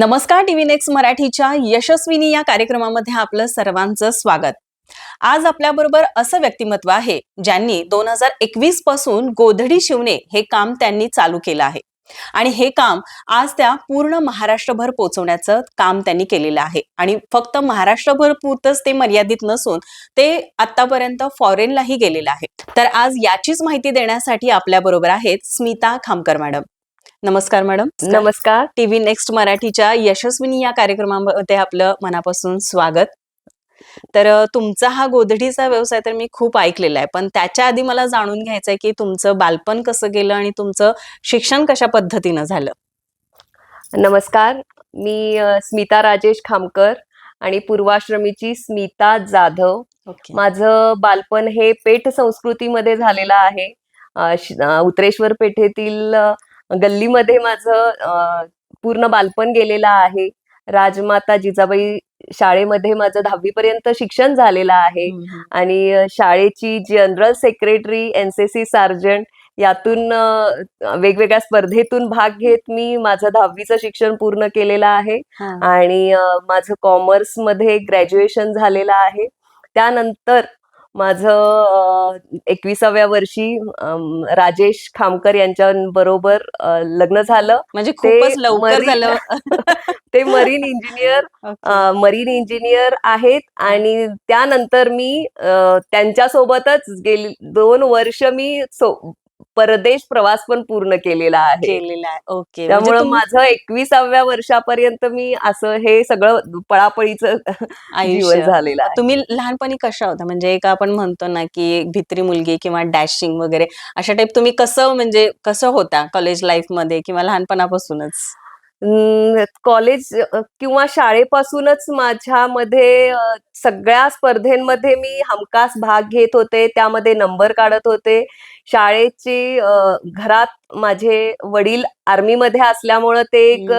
नमस्कार TV next मराठीच्या यशस्विनी या कार्यक्रमामध्ये आपलं सर्वांचं स्वागत. आज आपल्याबरोबर असं व्यक्तिमत्व आहे ज्यांनी दोन हजार एकवीसपासून गोधडी शिवणे हे काम त्यांनी चालू केलं आहे. आणि हे काम आज त्या पूर्ण महाराष्ट्रभर पोहोचवण्याचं काम त्यांनी केलेलं आहे. आणि फक्त महाराष्ट्रभर पुरतच ते मर्यादित नसून ते आतापर्यंत फॉरेनलाही गेलेलं आहे. तर आज याचीच माहिती देण्यासाठी आपल्याबरोबर आहेत स्मिता खामकर मॅडम. नमस्कार मॅडम. नमस्कार. टीव्ही नेक्स्ट मराठीच्या यशस्विनी या कार्यक्रमामध्ये आपलं मनापासून स्वागत. तर तुमचा हा गोधडीचा व्यवसाय तर मी खूप ऐकलेला आहे पण त्याच्या आधी मला जाणून घ्यायचं आहे की तुमचं बालपण कसं गेलं आणि तुमचं शिक्षण कशा पद्धतीनं झालं? नमस्कार. मी स्मिता राजेश खामकर आणि पूर्वाश्रमीची स्मिता जाधव. ओके. माझं बालपण हे पेठ संस्कृतीमध्ये झालेलं आहे. उतरेश्वर पेठेतील गल्लीमध्ये माझं पूर्ण बालपण गेलेलं आहे. राजमाता जिजाबाई शाळेमध्ये माझं दहावी पर्यंत शिक्षण झालेलं आहे. आणि शाळेची general secretary N C C sergeant यातून वेगवेगळ्या स्पर्धेतून भाग घेत मी माझं दहावीचं शिक्षण पूर्ण केलेलं आहे. आणि माझं कॉमर्समध्ये ग्रॅज्युएशन झालेलं आहे. त्यानंतर माझं एकविसाव्या वर्षी राजेश खामकर यांच्या बरोबर लग्न झालं म्हणजे ते खूपच लवकर झालं ते मरीन इंजिनियर. मरीन इंजिनियर आहेत आणि त्यानंतर मी अ, त्यांच्यासोबतच गेली दोन वर्ष मी सो- परदेश प्रवास पण पूर्ण केलेला आहे. केलेलं आहे. ओके. म्हणजे त्यामुळं माझं एकविसाव्या वर्षापर्यंत मी असं हे सगळं पळापळीचं आयुष्य. झालेलं तुम्ही लहानपणी कशा होता? म्हणजे एक आपण म्हणतो ना की भित्री मुलगी किंवा डॅशिंग वगैरे अशा टाईप तुम्ही कसं म्हणजे कसं होता कॉलेज लाईफमध्ये किंवा लहानपणापासूनच? कॉलेज किंवा शाळेपासूनच माझ्यामध्ये सगळ्या स्पर्धेमध्ये मी हमखास भाग घेत होते. त्यामध्ये नंबर काढत होते. शाळेची घरात माझे वडील आर्मीमध्ये असल्यामुळं ते एक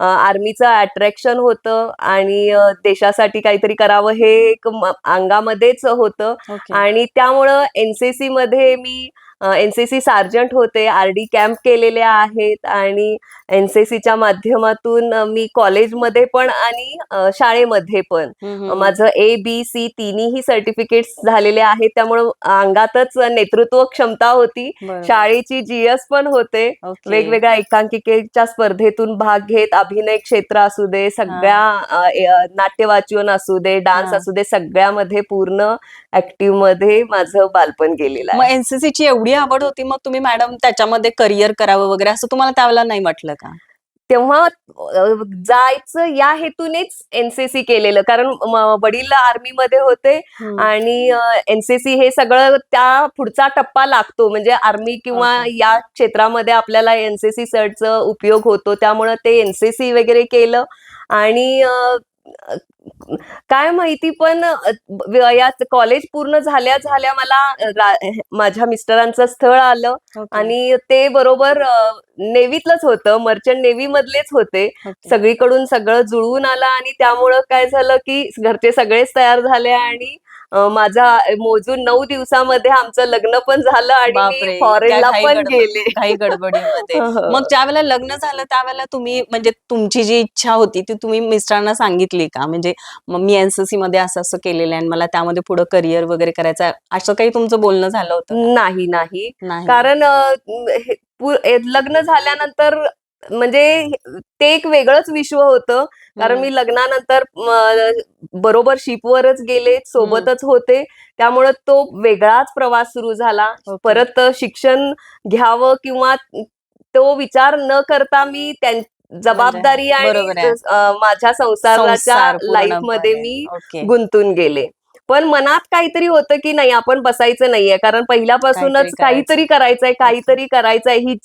आर्मीचं अट्रॅक्शन होतं आणि देशासाठी काहीतरी करावं हे एक अंगामध्येच होतं. आणि त्यामुळं एनसीसी मध्ये मी एनसीसी सार्जंट होते आर डी कॅम्प केलेले आहेत आणि एनसीसीच्या माध्यमातून मी कॉलेजमध्ये पण आणि शाळेमध्ये पण. माझं ए बी सी तिन्ही सर्टिफिकेट्स झालेले आहेत त्यामुळं अंगातच नेतृत्व क्षमता होती. शाळेची जीएस पण होते. वेगवेगळ्या एकांकिकेच्या स्पर्धेतून भाग घेत अभिनय क्षेत्र असू दे सगळ्या नाट्यवाचन असू दे डान्स. असू दे सगळ्यामध्ये पूर्ण ऍक्टिव्हमध्ये माझं बालपण गेलेलं मग आहे एनसीसी ची एवढी आवड होती मग तुम्ही मॅडम त्याच्यामध्ये करिअर करावं वगैरे असं तुम्हाला त्यावेळेला नाही वाटलं का? तेव्हा जायचं या हेतूनेच एनसीसी केलेलं. कारण वडील आर्मीमध्ये होते आणि एनसीसी हे सगळं त्या पुढचा टप्पा लागतो. म्हणजे आर्मी किंवा. या क्षेत्रामध्ये आपल्याला एनसीसी सर्टचा उपयोग होतो. त्यामुळं ते एनसीसी वगैरे केलं. आणि काय माहिती पण अ, वयात कॉलेज पूर्ण झाल्या झाल्या मला माझ्या मिस्टरांचं स्थळ आलं ओके. आणि ते बरोबर नेव्हीतलंच होतं मर्चंट नेव्ही मधलेच होते ओके. सगळीकडून सगळं जुळून आलं आणि त्यामुळं काय झालं की घरचे सगळेच तयार झाले आणि माझा मोजून नऊ दिवसामध्ये आमचं लग्न पण झालं आणि फॉरेनला पण गेले. घाई गडबडीमध्ये. हो. मग ज्या वेळेला लग्न झालं त्यावेळेला तुम्ही म्हणजे तुमची जी इच्छा होती ती तुम्ही मिस्टरांना सांगितली का? म्हणजे मी एनसीसी मध्ये असं असं केलेलं आहे आणि मला त्यामध्ये पुढे करिअर वगैरे करायचं असं काही तुमचं बोलणं झालं होतं? नाही नाही. कारण लग्न झाल्यानंतर म्हणजे ते एक वेगळंच विश्व होतं. कारण. मी लग्नानंतर बरोबर शिपवरच गेले सोबतच होते त्यामुळं तो वेगळाच प्रवास सुरू झाला. परत शिक्षण घ्यावं किंवा तो विचार न करता मी त्यां जबाबदारी आणि म्हणजे. अं, माझ्या संसाराच्या संसार लाईफ पूर्णपणे. मध्ये मी गुंतून गेले पण मनात काहीतरी होतं की नाही आपण बसायचं नाहीये कारण पहिल्यापासूनच काहीतरी करायचं. काहीतरी करायचंय काहीतरी करायचंय ही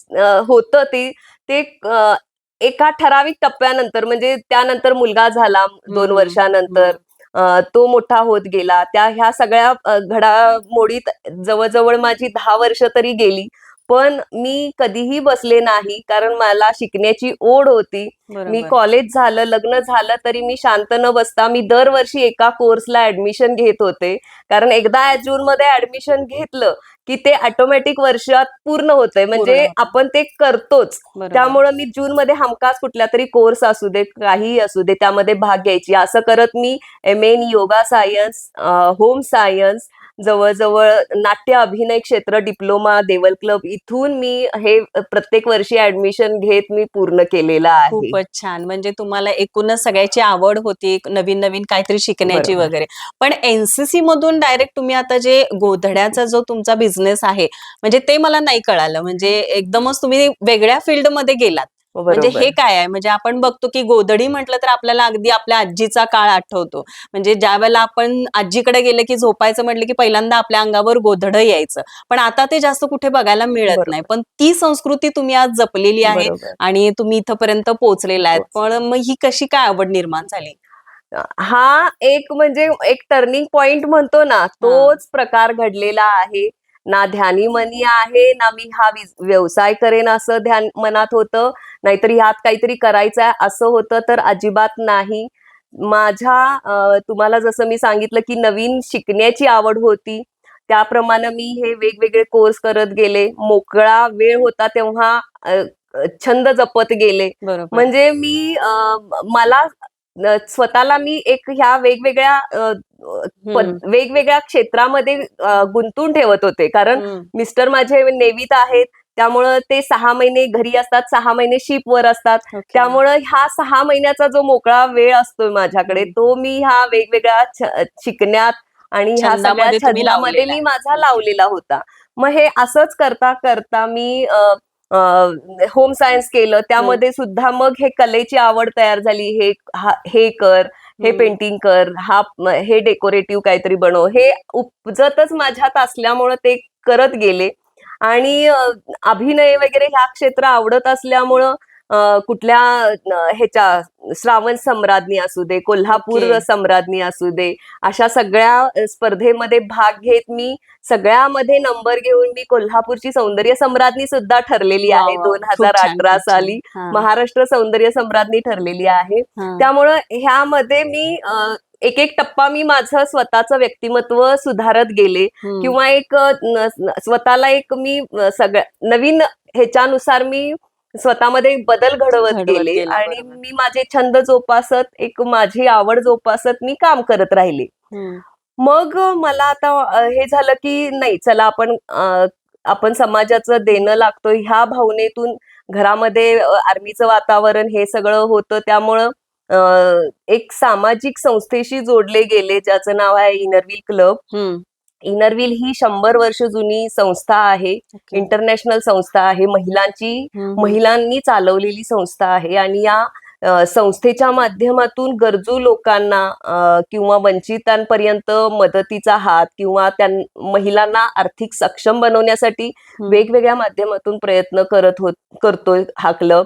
होतं ते ते एका ठराविक टप्प्यानंतर म्हणजे त्यानंतर मुलगा झाला दोन वर्षानंतर तो मोठा होत गेला. त्या ह्या सगळ्या घडामोडीत जवळजवळ माझी दहा वर्ष तरी गेली. पण मी कधीही बसले नाही कारण मला शिकण्याची ओढ होती मी. कॉलेज झालं लग्न झालं तरी मी शांत न बसता मी दरवर्षी एका कोर्सला ऍडमिशन घेत होते कारण एकदा जून मध्ये ऍडमिशन घेतलं की ते ऑटोमॅटिक वर्षात पूर्ण होतंय म्हणजे. आपण ते करतोच. त्यामुळं मी जून मध्ये हमखास कुठला तरी कोर्स असू दे काहीही असू दे त्यामध्ये भाग घ्यायची असं करत मी M N yoga science home science जवळजवळ नाट्य अभिनय क्षेत्र डिप्लोमा देवल क्लब इथून मी हे प्रत्येक वर्षी ऍडमिशन घेत मी पूर्ण केलेलं आहे. खूपच छान. म्हणजे तुम्हाला एकूणच सगळ्याची आवड होती नवीन नवीन काहीतरी शिकण्याची. वगैरे. पण एनसीसी मधून डायरेक्ट तुम्ही आता जे गोधड्याचा जो तुमचा बिझनेस आहे म्हणजे ते मला नाही कळालं. म्हणजे एकदमच तुम्ही वेगळ्या फील्डमध्ये गेलात. म्हणजे. हे काय आहे म्हणजे आपण बघतो की गोधडी म्हटलं तर आपल्याला अगदी आपल्या आजीचा काळ आठवतो म्हणजे ज्या वेळेला आपण आजीकडे गेले की झोपायचं म्हटलं की पहिल्यांदा आपल्या अंगावर गोधड यायचं पण आता ते जास्त कुठे बघायला मिळत. नाही पण ती संस्कृती तुम्ही आज जपलेली आहे. आणि तुम्ही इथपर्यंत पोहोचलेला आहेत पोहोचले. पण मग ही कशी काय आवड निर्माण झाली हा एक म्हणजे एक टर्निंग पॉइंट म्हणतो ना तोच प्रकार घडलेला आहे ना ध्यानी मनी आहे ना मी हा व्यवसाय करेन असं ध्यान मनात होतं. नाहीतर ह्यात काहीतरी करायचं आहे असं होतं तर अजिबात नाही. माझ्या तुम्हाला जसं मी सांगितलं की नवीन शिकण्याची आवड होती. त्याप्रमाणे मी हे वेगवेगळे कोर्स करत गेले. मोकळा वेळ होता तेव्हा छंद जपत गेले. म्हणजे मी मला स्वतःला मी एक ह्या वेगवेगळ्या. वेगवेगळ्या क्षेत्रामध्ये गुंतून ठेवत होते कारण. मिस्टर माझे नेव्हीत आहेत त्यामुळं ते सहा महिने घरी असतात सहा महिने शिप वर असतात Okay. त्यामुळं हा सहा महिन्याचा जो मोकळा वेळ असतोय माझ्याकडे. तो मी ह्या वेगवेगळ्या शिकण्यात आणि ह्या सगळ्या छंदामध्ये मी. माझा लावलेला होता मग हे असंच करता करता मी होम सायन्स केलं. त्यामध्ये सुद्धा मग हे कलेची आवड तयार झाली. हे हा- कर हे. पेंटिंग कर हा हे डेकोरेटिव्ह काहीतरी बनव. हे उपजतच माझ्यात असल्यामुळं ते करत गेले. आणि अभिनय वगैरे ह्या क्षेत्र आवडत असल्यामुळं कुठल्या ह्याच्या श्रावण सम्राज्ञी असू दे कोल्हापूर Okay. सम्राज्ञी असू दे अशा सगळ्या स्पर्धेमध्ये भाग घेत मी सगळ्यामध्ये नंबर घेऊन मी कोल्हापूरची सौंदर्य सम्राज्ञी सुद्धा ठरलेली आहे. दोन हजार अठरा. साली महाराष्ट्र सौंदर्य सम्राज्ञी ठरलेली आहे. त्यामुळं ह्यामध्ये मी एक एक टप्पा मी माझं स्वतःचं व्यक्तिमत्व सुधारत गेले. किंवा एक स्वतःला एक मी सगळ्या नवीन ह्याच्यानुसार मी स्वतःमध्ये बदल घडवत गेले आणि. मी माझे छंद जोपासत एक माझी आवड जोपासत मी काम करत राहिले. मग मला आता हे झालं की नाही चला आपण आपण समाजाचं देणं लागतोय ह्या भावनेतून घरामध्ये आर्मीचं वातावरण हे सगळं होतं त्यामुळं एक सामाजिक संस्थेशी जोडले गेले ज्याचं नाव आहे इनरव्हील क्लब. इनरव्हील ही शंभर वर्ष जुनी संस्था आहे Okay. इंटरनॅशनल संस्था आहे महिलांची हम्म. महिलांनी चालवलेली संस्था आहे आणि या संस्थेच्या माध्यमातून गरजू लोकांना किंवा वंचितांपर्यंत मदतीचा हात किंवा त्यां महिलांना आर्थिक सक्षम बनवण्यासाठी. वेगवेगळ्या माध्यमातून प्रयत्न करत होत करतोय हा क्लब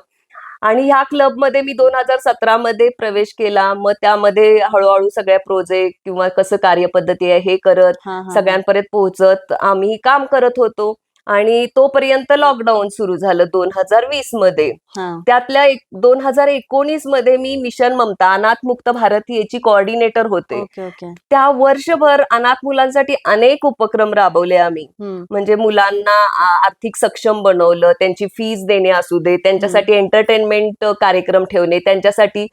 आणि ह्या क्लबमध्ये मी दोन हजार सतरा मध्ये प्रवेश केला. मग त्यामध्ये हळूहळू सगळ्या प्रोजेक्ट किंवा कसं कार्यपद्धती आहे हे करत सगळ्यांपर्यंत पोहोचत. आम्ही काम करत होतो. आणि तोपर्यंत लॉकडाऊन सुरू झालं दोन हजार वीसमध्ये. त्यातल्या एक दोन हजार एकोणीसमध्ये मी मिशन ममता अनाथ मुक्त भारत याची कोऑर्डिनेटर होते. त्या वर्षभर अनाथ मुलांसाठी अनेक उपक्रम राबवले आम्ही. म्हणजे मुलांना आर्थिक सक्षम बनवलं त्यांची फीज देणे असू दे त्यांच्यासाठी एंटरटेनमेंट कार्यक्रम ठेवणे त्यांच्यासाठी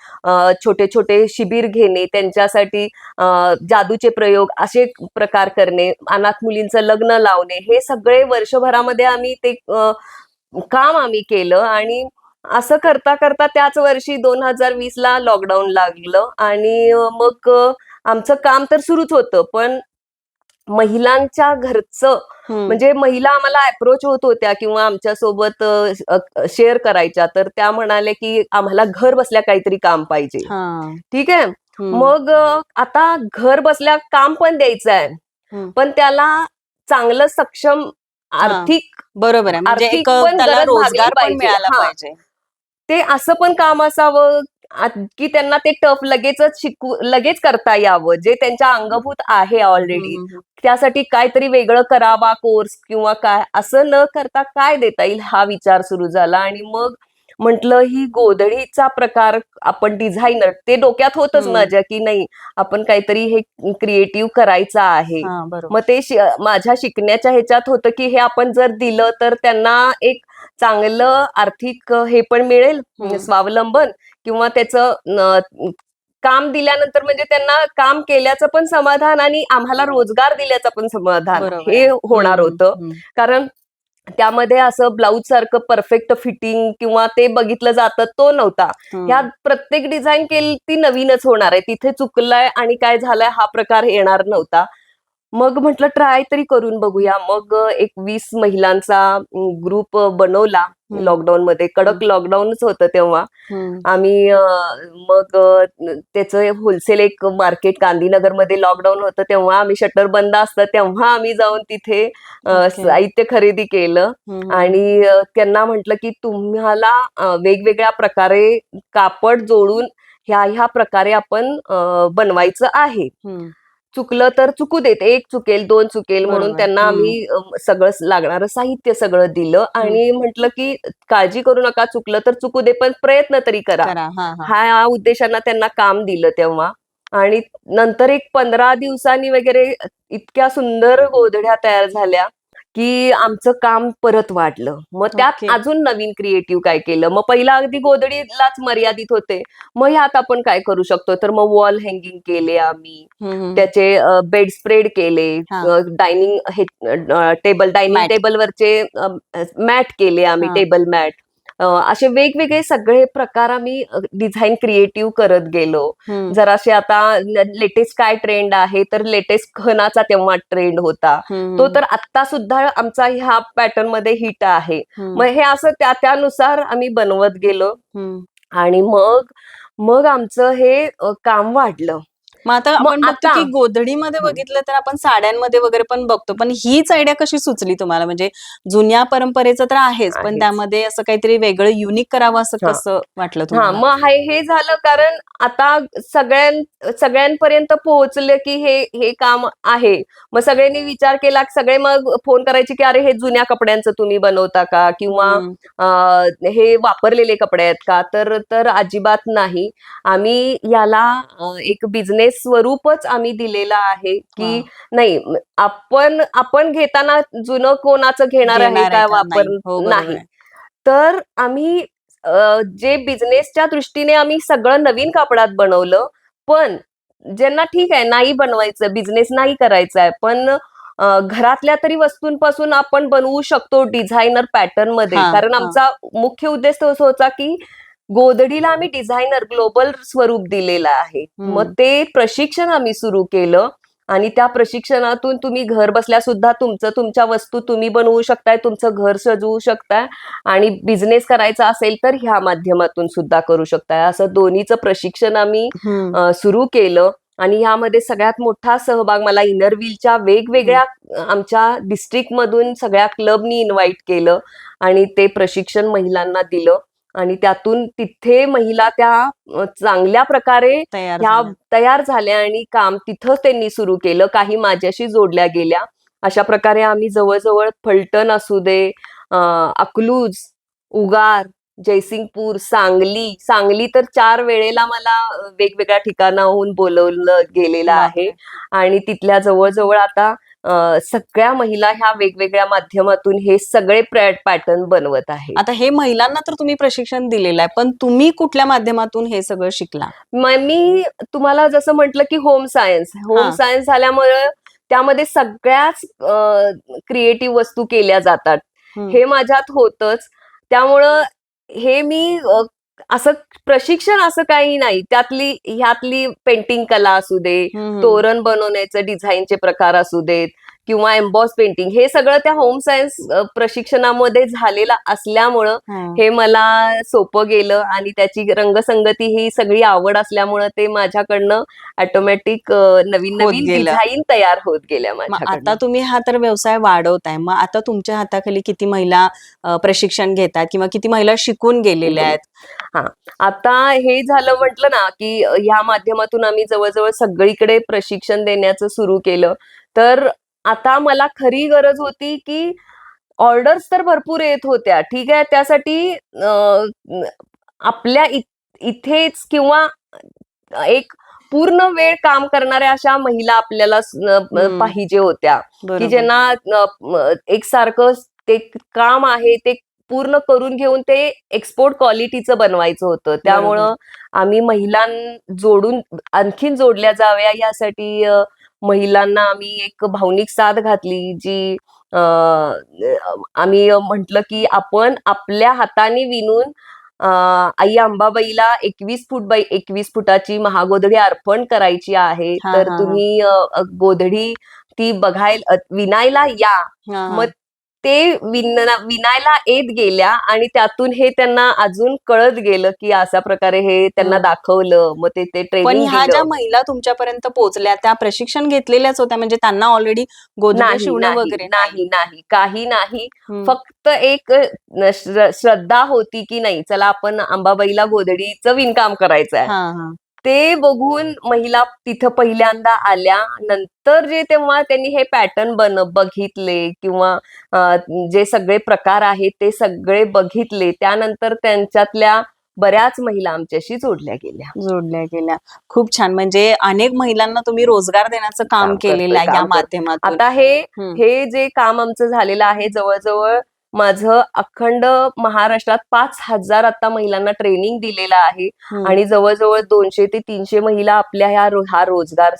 छोटे छोटे शिबिर घेणे त्यांच्यासाठी जादूचे प्रयोग असे प्रकार करणे अनाथ मुलींचं लग्न लावणे हे सगळे वर्षभरामध्ये आम्ही ते काम आम्ही केलं आणि असं करता करता त्याच वर्षी दोन हजार वीस ला लॉकडाऊन लागलं आणि मग आमचं काम तर सुरूच होतं पण महिलांच्या घरचं. म्हणजे महिला आम्हाला अप्रोच होत होत्या किंवा आमच्यासोबत शेअर करायच्या तर त्या म्हणाले की आम्हाला घर बसल्या काहीतरी काम पाहिजे. ठीक आहे. मग आता घर बसल्या काम पण द्यायचं आहे. पण त्याला चांगलं सक्षम आर्थिक बरोबर आहे म्हणजे एक त्याला रोजगार पण. मिळाला. पाहिजे ते असं पण काम असावं की त्यांना ते टफ लगेचच शिकू लगेच करता यावं जे त्यांच्या अंगभूत आहे ऑलरेडी. त्यासाठी काहीतरी वेगळं करावा कोर्स किंवा काय असं न करता काय देता येईल हा विचार सुरू झाला आणि मग म्हटलं ही गोधडीचा प्रकार आपण डिझायनर ते डोक्यात होतच. माझ्या की नाही आपण काहीतरी हे क्रिएटिव्ह करायचं आहे मग ते माझ्या शिकण्याच्या ह्याच्यात होतं की हे आपण जर दिलं तर त्यांना एक चांगलं आर्थिक हे पण मिळेल हम्म. स्वावलंबन किंवा त्याचं काम दिल्यानंतर म्हणजे त्यांना काम केल्याचं पण समाधान आणि आम्हाला रोजगार दिल्याचं पण समाधान हे होणार होतं. कारण त्यामध्ये असं ब्लाऊज सारखं परफेक्ट फिटिंग किंवा ते बघितलं जातं तो नव्हता. ह्या प्रत्येक डिझाईन केली ती नवीनच होणार आहे. तिथे चुकलंय आणि काय झालंय हा प्रकार येणार नव्हता. मग म्हटलं ट्राय तरी करून बघूया मग एक वीस महिलांचा ग्रुप बनवला. लॉकडाऊन मध्ये कडक लॉकडाऊनच होतं तेव्हा. आम्ही मग त्याचं होलसेल एक मार्केट गांधीनगरमध्ये लॉकडाऊन होतं तेव्हा आम्ही शटर बंद असतं तेव्हा आम्ही जाऊन तिथे. साहित्य खरेदी केलं. आणि त्यांना म्हटलं की तुम्हाला वेगवेगळ्या प्रकारे कापड जोडून ह्या ह्या प्रकारे आपण बनवायचं आहे. चुकलं तर चुकू देत. एक चुकेल दोन चुकेल म्हणून. त्यांना. आम्ही सगळं लागणारं साहित्य सगळं दिलं आणि म्हटलं की काळजी करू नका चुकलं तर चुकू दे पण प्रयत्न तरी करा. हा या उद्देशानं त्यांना काम दिलं तेव्हा. आणि नंतर एक पंधरा दिवसांनी वगैरे इतक्या सुंदर गोधड्या तयार झाल्या. की आमचं काम परत वाढलं मग त्यात. अजून नवीन क्रिएटिव्ह काय केलं मग पहिला अगदी गोधडीलाच मर्यादित होते मग ह्यात आपण काय करू शकतो तर मग वॉल हँगिंग केले आम्ही. त्याचे बेड स्प्रेड केले. डायनिंग हे टेबल डायनिंग. टेबलवरचे मॅट केले आम्ही. टेबल मॅट असे वेगवेगळे सगळे प्रकार आम्ही डिझाईन क्रिएटिव्ह करत गेलो हम्म. जरासे आता लेटेस्ट काय ट्रेंड आहे तर लेटेस्ट खणाचा तेव्हा ट्रेंड होता. तो तर आता सुद्धा आमचा ह्या पॅटर्नमध्ये हिट आहे. मग हे असं त्या त्यानुसार आम्ही बनवत गेलो. आणि मग मग आमचं हे काम वाढलं मग आता मग आपण बघतो आता- की गोधडीमध्ये. बघितलं तर आपण साड्यांमध्ये वगैरे पण बघतो पण हीच आयडिया कशी सुचली तुम्हाला म्हणजे जुन्या परंपरेचं तर आहेच पण आहेच. त्यामध्ये असं काहीतरी वेगळं युनिक करावं असं हा. कसं वाटलं हा तुम्हाला मग हे हे झालं कारण आता सगळ्यां सगळ्यांपर्यंत पोहोचलं की हे हे काम आहे मग सगळ्यांनी विचार केला सगळे मग फोन करायचे की अरे हे जुन्या कपड्यांचं तुम्ही बनवता का किंवा हम्म. अं, हे वापरलेले कपडे आहेत का तर तर अजिबात नाही आम्ही याला अं, एक बिझनेस स्वरूपच आम्ही दिलेला आहे की नाही आपण आपण घेताना जुनं कोणाचं घेणार आहे काय? वापर नाही. हो, नाही. तर आम्ही जे बिझनेसच्या दृष्टीने आम्ही सगळं नवीन कापडात बनवलं पण ज्यांना ठीक आहे नाही बनवायचं बिझनेस नाही करायचा आहे पण घरातल्या तरी वस्तूंपासून आपण बनवू शकतो डिझायनर पॅटर्नमध्ये कारण. आमचा मुख्य उद्देश तोच होता की गोधडीला आम्ही डिझायनर ग्लोबल स्वरूप दिलेलं आहे. मग ते प्रशिक्षण आम्ही सुरू केलं आणि त्या प्रशिक्षणातून तुम्ही घर बसल्या सुद्धा तुमचं तुमच्या वस्तू तुम्ही बनवू शकताय तुमचं घर सजवू शकताय आणि बिझनेस करायचा असेल तर ह्या माध्यमातून सुद्धा करू शकताय. असं दोन्हीचं प्रशिक्षण आम्ही सुरू केलं आणि यामध्ये सगळ्यात मोठा सहभाग मला इनरव्हीलच्या वेगवेगळ्या आमच्या डिस्ट्रिक्ट मधून सगळ्या क्लबनी इन्व्हाइट केलं आणि ते प्रशिक्षण महिलांना दिलं. आणि त्यातून तिथे महिला त्या चांगल्या प्रकारे तयार ह्या. तयार झाल्या आणि काम तिथंच त्यांनी सुरू केलं. काही माझ्याशी जोडल्या गेल्या. अशा प्रकारे आम्ही जवळजवळ फलटण असू दे अकलूज उगार जयसिंगपूर सांगली सांगली तर चार वेळेला मला वेगवेगळ्या ठिकाणाहून बोलवलं गेलेलं आहे. आणि तिथल्या जवळजवळ आता सगळ्या महिला ह्या वेगवेगळ्या माध्यमातून हे सगळे पॅटर्न बनवत आहे आता हे महिलांना तर तुम्ही प्रशिक्षण दिलेलं आहे पण तुम्ही कुठल्या माध्यमातून हे सगळं शिकला? म- तुम्हाला जसं म्हटलं की होम सायन्स होम. सायन्स झाल्यामुळे त्यामध्ये सगळ्याच क्रिएटिव्ह वस्तू केल्या जातात. हे. माझ्यात होतच. त्यामुळं हे मी असं प्रशिक्षण असं काही नाही त्यातली ह्यातली पेंटिंग कला असू दे. तोरण बनवण्याचे डिझाईनचे प्रकार असू देत किंवा एम्बॉस पेंटिंग हे सगळं त्या होम सायन्स प्रशिक्षणामध्ये झालेलं असल्यामुळं हा. मला सोपं गेलं आणि त्याची रंगसंगती ही सगळी आवड असल्यामुळं ते माझ्याकडनं ऑटोमॅटिक नवीन नवीन. डिझाईन तयार होत गेल्या आता तुम्ही हा तर व्यवसाय वाढवताय मग आता तुमच्या हाताखाली किती महिला प्रशिक्षण घेतात किंवा किती महिला शिकून गेलेल्या आहेत आता हे झालं म्हटलं ना की ह्या माध्यमातून आम्ही जवळजवळ सगळीकडे प्रशिक्षण देण्याचं सुरू केलं. तर आता मला खरी गरज होती की ऑर्डर्स तर भरपूर येत होत्या. ठीक आहे त्यासाठी आपल्या इथेच किंवा एक पूर्ण वेळ काम करणाऱ्या अशा महिला आपल्याला पाहिजे होत्या. की. ज्यांना अं, म- एकसारखं ते काम आहे ते पूर्ण करून घेऊन ते एक्सपोर्ट क्वालिटीचं बनवायचं होतं त्यामुळं आम्ही महिलां जोडून आणखीन जोडल्या जाव्या यासाठी महिलांना आम्ही एक भावनिक साथ घातली जी आम्ही म्हटलं की आपण आपल्या हाताने विणून आई अंबाबाईला एकवीस फूट बाय एकवीस फुटाची महागोधडी अर्पण करायची आहे तर. तुम्ही गोधडी ती बघायला विणायला या. मग ते विणना विणायला येत गेल्या आणि त्यातून हे त्यांना अजून कळत गेलं की अशा प्रकारे हे त्यांना. दाखवलं मग ते ते पण ट्रेनिंग ह्या ज्या महिला तुमच्यापर्यंत पोहोचल्या त्या प्रशिक्षण घेतलेल्याच होत्या म्हणजे त्यांना ऑलरेडी गोधडी नाही शिवणं नाही वगैरे नाही. नाही काही नाही. हम्म. फक्त एक अ, श्र- श्रद्धा होती की नाही चला आपण अंबाबाईला गोधडीचं विणकाम करायचं आहे हा हा. ते बघून महिला तिथं पहिल्यांदा आल्या. नंतर जे तेव्हा त्यांनी हे पॅटर्न बन बघितले किंवा जे सगळे प्रकार आहेत ते सगळे बघितले. त्यानंतर त्यांच्यातल्या बऱ्याच महिला आमच्याशी जोडल्या गेल्या. जोडल्या गेल्या. खूप छान. म्हणजे अनेक महिलांना तुम्ही रोजगार देण्याचं काम केलेलं आहे या. माध्यमातून. आता हे. हे जे काम आमचं झालेलं आहे जवळजवळ माझं अखंड महाराष्ट्रात पाच हजार आता महिलांना ट्रेनिंग दिलेलं आहे. आणि जवळजवळ दोनशे ते तीनशे महिला आपल्या ह्या हा रोजगार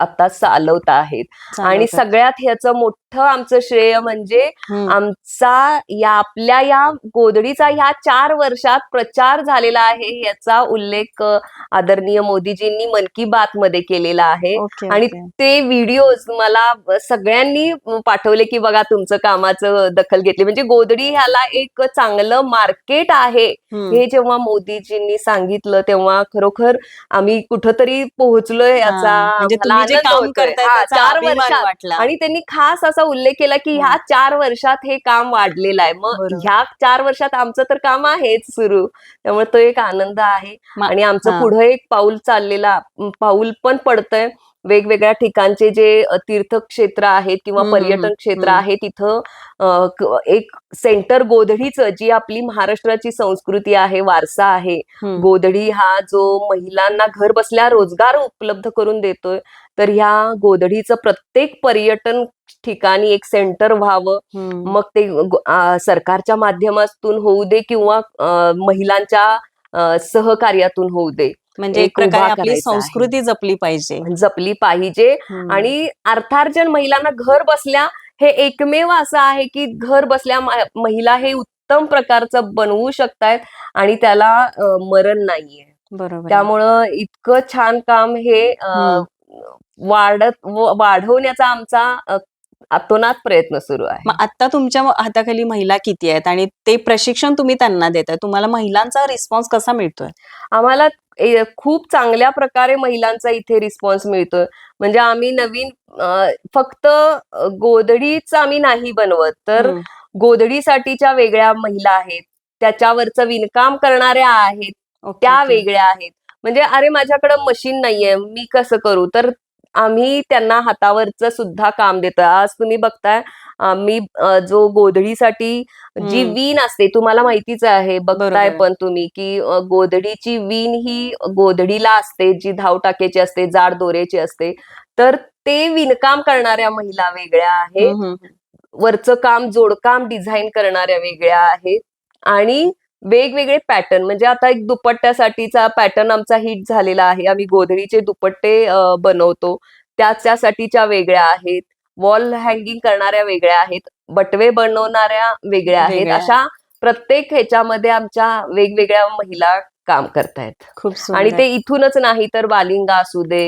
आता चालवत आहेत आणि. सगळ्यात ह्याचं मोठं आमचं श्रेय म्हणजे. आमचा या आपल्या या गोधडीचा ह्या चार वर्षात प्रचार झालेला आहे याचा उल्लेख आदरणीय मोदीजींनी मन की बात मध्ये केलेला आहे आणि. ते व्हिडिओज मला सगळ्यांनी पाठवले की बघा तुमचं कामाचं दखल घेतली म्हणजे गोधडी ह्याला एक चांगलं मार्केट आहे. हे जेव्हा मोदीजींनी सांगितलं तेव्हा खरोखर आम्ही कुठंतरी पोहोचलोय याचा जे काम. करताय चार वर्षात. वाटला. आणि त्यांनी खास असा उल्लेख केला की ह्या चार वर्षात हे काम वाढलेलं आहे. मग. ह्या चार वर्षात आमचं तर काम आहेच सुरू. त्यामुळे तो एक आनंद आहे. आणि. आमचं पुढे एक पाऊल चाललेला पाऊल पण पडतंय. वेगवेगळ्या ठिकाणचे जे तीर्थक्षेत्र आहेत किंवा पर्यटन क्षेत्र. आहे तिथं एक सेंटर गोधडीचं जी आपली महाराष्ट्राची संस्कृती आहे वारसा आहे. गोधडी हा जो महिलांना घर बसल्या रोजगार उपलब्ध करून देतोय तर ह्या गोधडीचं प्रत्येक पर्यटन ठिकाणी एक सेंटर व्हावं. मग ते सरकारच्या माध्यमातून होऊ दे किंवा महिलांच्या सहकार्यातून होऊ दे म्हणजे एक प्रकारे आपली. संस्कृती जपली पाहिजे जपली पाहिजे. आणि अर्थार्जन महिलांना घर बसल्या हे एकमेव असं आहे की घर बसल्या महिला हे उत्तम प्रकारचं बनवू शकतायत आणि त्याला मरण नाहीये बरोबर. त्यामुळं इतकं छान काम हे. वाढत वाढवण्याचा आमचा अ, अतोनात प्रयत्न सुरू आहे. मग आता तुमच्या हाताखाली महिला किती आहेत? आणि ते प्रशिक्षण तुम्ही त्यांना देताय. तुम्हाला महिलांचा रिस्पॉन्स कसा मिळतोय? आम्हाला खूप चांगल्या प्रकारे महिलांचा इथे रिस्पॉन्स मिळतोय. म्हणजे आम्ही नवीन फक्त गोधडीच आम्ही नाही बनवत. तर. गोधडीसाठीच्या वेगळ्या महिला आहेत. त्याच्यावरचं विणकाम करणाऱ्या आहेत. त्या. वेगळ्या आहेत. म्हणजे अरे माझ्याकडं मशीन नाहीये. मी कसं करू? तर आम्ही त्यांना हातावरचं सुद्धा काम देतोय आज तुम्ही बघताय आम्ही जो गोधडीसाठी जी. वीण असते तुम्हाला माहितीच आहे बघताय. पण तुम्ही की गोधडीची वीण ही गोधडीला असते जी धाव टाकेची असते जाड दोरेची असते तर ते विणकाम करणाऱ्या महिला वेगळ्या आहेत. वरचं काम जोडकाम डिझाईन करणाऱ्या वेगळ्या आहेत आणि वेगवेगळे पॅटर्न म्हणजे आता एक दुपट्ट्यासाठीचा पॅटर्न आमचा हिट झालेला आहे. आम्ही गोधडीचे दुपट्टे बनवतो. त्याच्यासाठीच्या वेगळ्या आहेत. वॉल हँगिंग करणाऱ्या वेगळ्या आहेत. बटवे बनवणाऱ्या वेगळ्या आहेत. अशा प्रत्येक ह्याच्यामध्ये आमच्या वेगवेगळ्या महिला काम करतायत खूप आणि. ते इथूनच नाही तर बालिंगा असू दे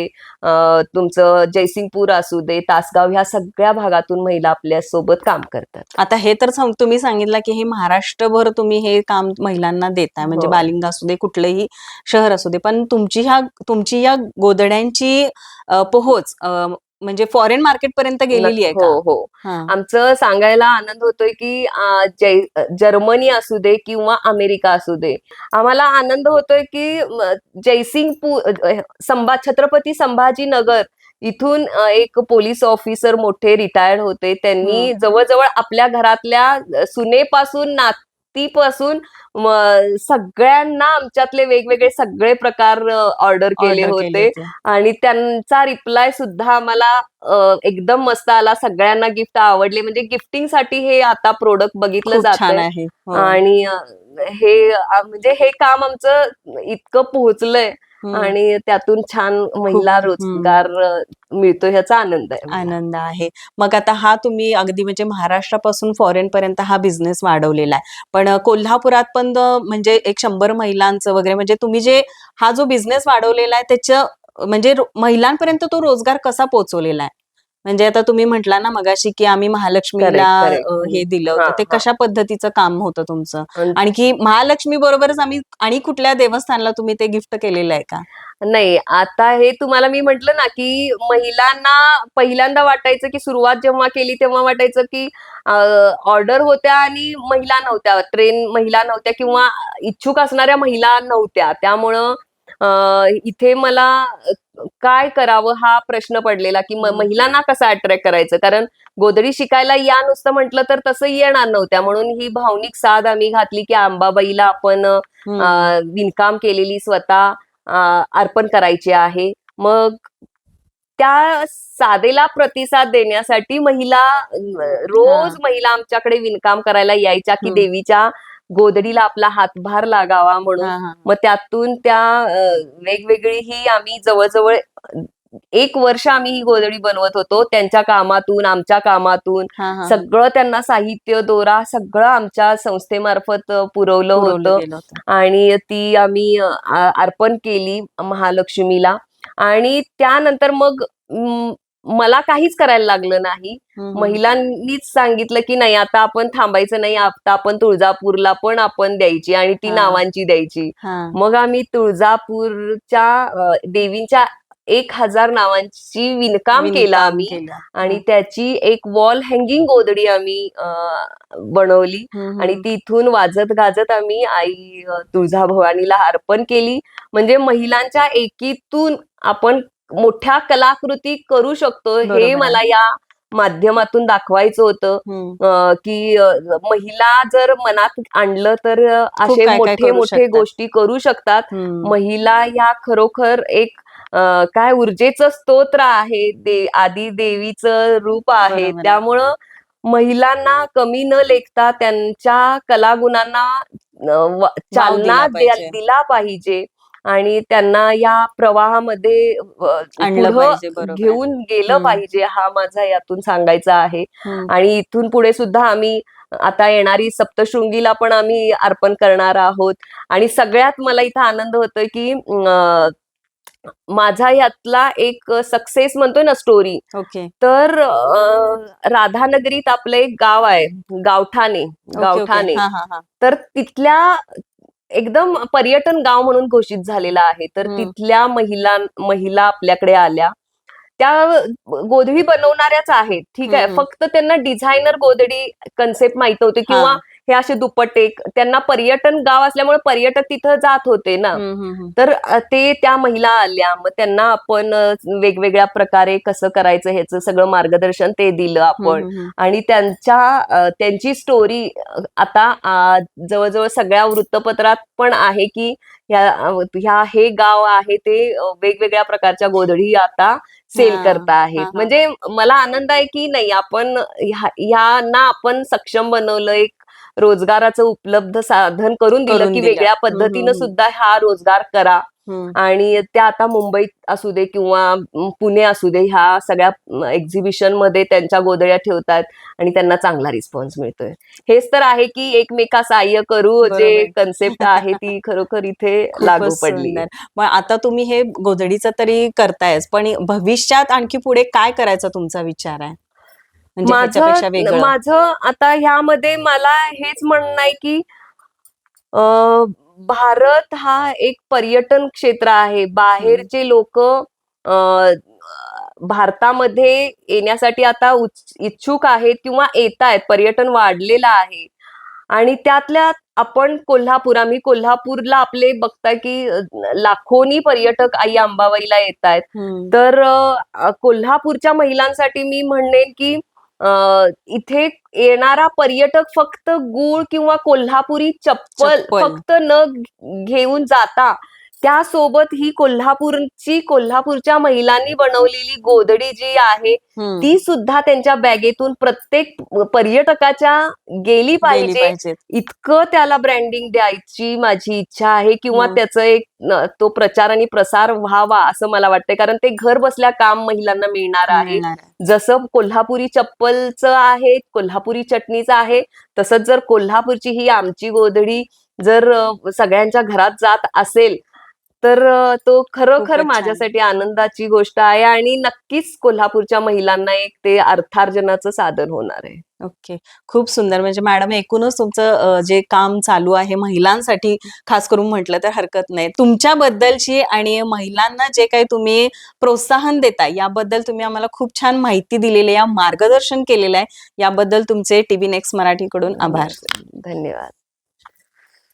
तुमचं जयसिंगपूर असू दे तासगाव ह्या सगळ्या भागातून महिला आपल्यासोबत काम करतात आता हे तर तुम्ही सांगितलं की हे महाराष्ट्रभर तुम्ही हे काम महिलांना देताय म्हणजे हो. बालिंगा असू दे कुठलंही शहर असू दे पण तुमची ह्या तुमची या गोधड्यांची अ, पोहोच म्हणजे फॉरेन मार्केट पर्यंत गेलेली आहे हो हो. आमचं सांगायला आनंद होतोय की जर्मनी असू दे किंवा अमेरिका असू दे आम्हाला आनंद होतोय की जयसिंगपूर संभा छत्रपती संभाजीनगर इथून एक पोलीस ऑफिसर मोठे रिटायर्ड होते. त्यांनी जवळजवळ आपल्या घरातल्या सुनेपासून नातीपासून म, सगळ्यांना आमच्यातले वेगवेगळे सगळे प्रकार ऑर्डर केले होते. आणि त्यांचा रिप्लाय सुद्धा आम्हाला एकदम मस्त आला सगळ्यांना गिफ्ट आवडले म्हणजे गिफ्टिंगसाठी हे आता प्रोडक्ट बघितलं जात आहे हो. आणि हे म्हणजे हे काम आमचं इतकं पोहोचलंय. आणि त्यातून छान महिला. रोजगार मिळतो ह्याचा आनंद आहे. आनंद आहे मग आता हा तुम्ही अगदी म्हणजे महाराष्ट्रापासून फॉरेन पर्यंत हा बिझनेस वाढवलेला आहे पण कोल्हापुरात पण म्हणजे एक शंभर महिलांचं वगैरे म्हणजे तुम्ही जे हा जो बिझनेस वाढवलेला आहे त्याच्या म्हणजे महिलांपर्यंत तो रोजगार कसा पोहोचवलेला आहे म्हणजे आता तुम्ही म्हटला ना मगाशी की आम्ही महालक्ष्मीला Correct, correct. अ, हे दिलं हा, होतं. ते हा. कशा पद्धतीचं काम होतं तुमचं? आणखी महालक्ष्मी बरोबरच आम्ही आणि कुठल्या देवस्थानला तुम्ही ते गिफ्ट केलेलं आहे का? नाही आता हे तुम्हाला मी म्हंटल ना की महिलांना पहिल्यांदा वाटायचं की सुरुवात जेव्हा केली तेव्हा वाटायचं की ऑर्डर होत्या आणि महिला नव्हत्या ट्रेन महिला नव्हत्या किंवा इच्छुक असणाऱ्या महिला नव्हत्या. त्यामुळं अं, इथे मला काय करावं हा प्रश्न पडलेला की. महिलांना कसं अट्रॅक्ट करायचं? कारण गोदडी शिकायला या नुसतं म्हटलं तर तसं येणार नव्हत्या. म्हणून ही भावनिक साध आम्ही घातली की आंबाबाईला आपण विणकाम केलेली स्वतः अर्पण करायची आहे. मग त्या साधेला प्रतिसाद देण्यासाठी महिला रोज महिला आमच्याकडे विणकाम करायला यायच्या की. देवीच्या गोदडीला आपला हातभार लागावा म्हणून. मग त्यातून त्या वेगवेगळी ही आम्ही जवळजवळ एक वर्ष आम्ही ही गोदडी बनवत होतो त्यांच्या कामातून आमच्या कामातून. सगळं त्यांना साहित्य दोरा सगळं आमच्या संस्थेमार्फत पुरवलं होतं. आणि ती आम्ही अर्पण केली महालक्ष्मीला आणि त्यानंतर मग मला काहीच करायला लागलं नाही. महिलांनीच सांगितलं की नाही आता आपण थांबायचं नाही आता आपण तुळजापूरला पण आपण द्यायची आणि ती. नावांची द्यायची. मग आम्ही तुळजापूरच्या देवींच्या एक हजार नावांची विणकाम केलं आम्ही. आणि त्याची एक वॉल हँगिंग गोदडी आम्ही बनवली आणि. तिथून वाजत गाजत आम्ही आई तुळजाभवानीला अर्पण केली म्हणजे महिलांच्या एकीतून आपण मोठ्या कलाकृती करू शकतो हे. मला या माध्यमातून दाखवायचं होतं की महिला जर मनात आणलं तर असे मोठे मोठे. गोष्टी करू शकतात. महिला या खरोखर एक काय ऊर्जेचं स्तोत्र आहे दे आदी देवीचं रूप आहे. त्यामुळं महिलांना कमी न लेखता त्यांच्या कलागुणांना चालना दिला पाहिजे. आणि त्यांना या प्रवाहामध्ये. घेऊन गेलं. पाहिजे हा माझा यातून सांगायचा आहे. आणि इथून पुढे सुद्धा आम्ही आता येणारी सप्तशृंगीला पण आम्ही अर्पण करणार आहोत. आणि सगळ्यात मला इथं आनंद होतोय की माझा यातला एक सक्सेस म्हणतोय ना स्टोरी ओके. तर राधानगरीत आपलं एक गाव आहे गावठाणे गावठाणे. हा हा. तर तिथल्या एकदम पर्यटन गाव म्हणून घोषित झालेला आहे. तर. तिथल्या महिला महिला आपल्याकडे आल्या. त्या गोधडी बनवणाऱ्याच आहेत. ठीक आहे. फक्त त्यांना डिझायनर गोधडी कन्सेप्ट माहीत होते किंवा हा. असे दुपट्टे त्यांना पर्यटन गाव असल्यामुळे पर्यटक तिथं जात होते ना. तर ते त्या महिला आल्या मग त्यांना आपण वेगवेगळ्या प्रकारे कसं करायचं ह्याचं सगळं मार्गदर्शन ते दिलं आपण आणि त्यांच्या त्यांची स्टोरी आता जवळजवळ सगळ्या वृत्तपत्रात पण आहे की ह्या हे गाव आहे ते वेगवेगळ्या प्रकारच्या गोधडी आता सेल करता आहेत. म्हणजे मला आनंद आहे की नाही आपण ह्या- ह्यांना आपण सक्षम बनवलं एक रोजगाराचं उपलब्ध साधन करून दिलं की. वेगळ्या पद्धतीनं. सुद्धा हा रोजगार करा. आणि त्या आता मुंबईत असू दे किंवा पुणे असू दे ह्या सगळ्या एक्झिबिशनमध्ये त्यांच्या गोदड्या ठेवतात आणि त्यांना चांगला रिस्पॉन्स मिळतोय हेच तर आहे की एकमेका सहाय्य करू जे. कन्सेप्ट आहे ती खरोखर इथे लागू पडली मग आता तुम्ही हे गोधडीचं तरी करतायच पण भविष्यात आणखी पुढे काय करायचा तुमचा विचार आहे माझं वेगळं. माझं आता ह्यामध्ये मला हेच म्हणणं आहे की अं, भारत हा एक पर्यटन क्षेत्र आहे. बाहेरचे लोक भारतामध्ये येण्यासाठी आता इच्छुक आहेत किंवा येत आहेत पर्यटन वाढलेलं आहे. आणि त्यातल्या आपण कोल्हापूर आम्ही कोल्हापूरला आपले बघताय की लाखोनी पर्यटक आई अंबाबाईला येत आहेत. तर कोल्हापूरच्या महिलांसाठी मी म्हणेन की इथे येणारा पर्यटक फक्त गुळ किंवा कोल्हापुरी चप्पल. फक्त न घेऊन जाता त्यासोबत ही कोल्हापूरची कोल्हापूरच्या महिलांनी बनवलेली गोधडी जी आहे. ती सुद्धा त्यांच्या बॅगेतून प्रत्येक पर्यटकाच्या गेली पाहिजे इतकं त्याला ब्रँडिंग द्यायची माझी इच्छा आहे किंवा. त्याचं एक तो प्रचार आणि प्रसार व्हावा असं मला वाटतंय कारण ते घर बसल्या काम महिलांना मिळणार आहे. जसं कोल्हापुरी चप्पलचं आहे कोल्हापुरी चटणीचं आहे तसंच जर कोल्हापूरची ही आमची गोधडी जर सगळ्यांच्या घरात जात असेल तर तो खरोखर. माझ्यासाठी आनंदाची गोष्ट आहे आणि नक्कीच कोल्हापूरच्या महिलांना एक ते अर्थार्जनाचं साधन होणार आहे. ओके. खूप सुंदर. म्हणजे मॅडम एकूणच तुमचं जे काम चालू आहे महिलांसाठी खास करून म्हटलं तर हरकत नाही. तुमच्याबद्दलची आणि महिलांना जे काही तुम्ही प्रोत्साहन देता याबद्दल तुम्ही आम्हाला खूप छान माहिती दिलेली आहे मार्गदर्शन केलेलं आहे. याबद्दल तुमचे टीव्ही नेक्स्ट मराठीकडून आभार. धन्यवाद.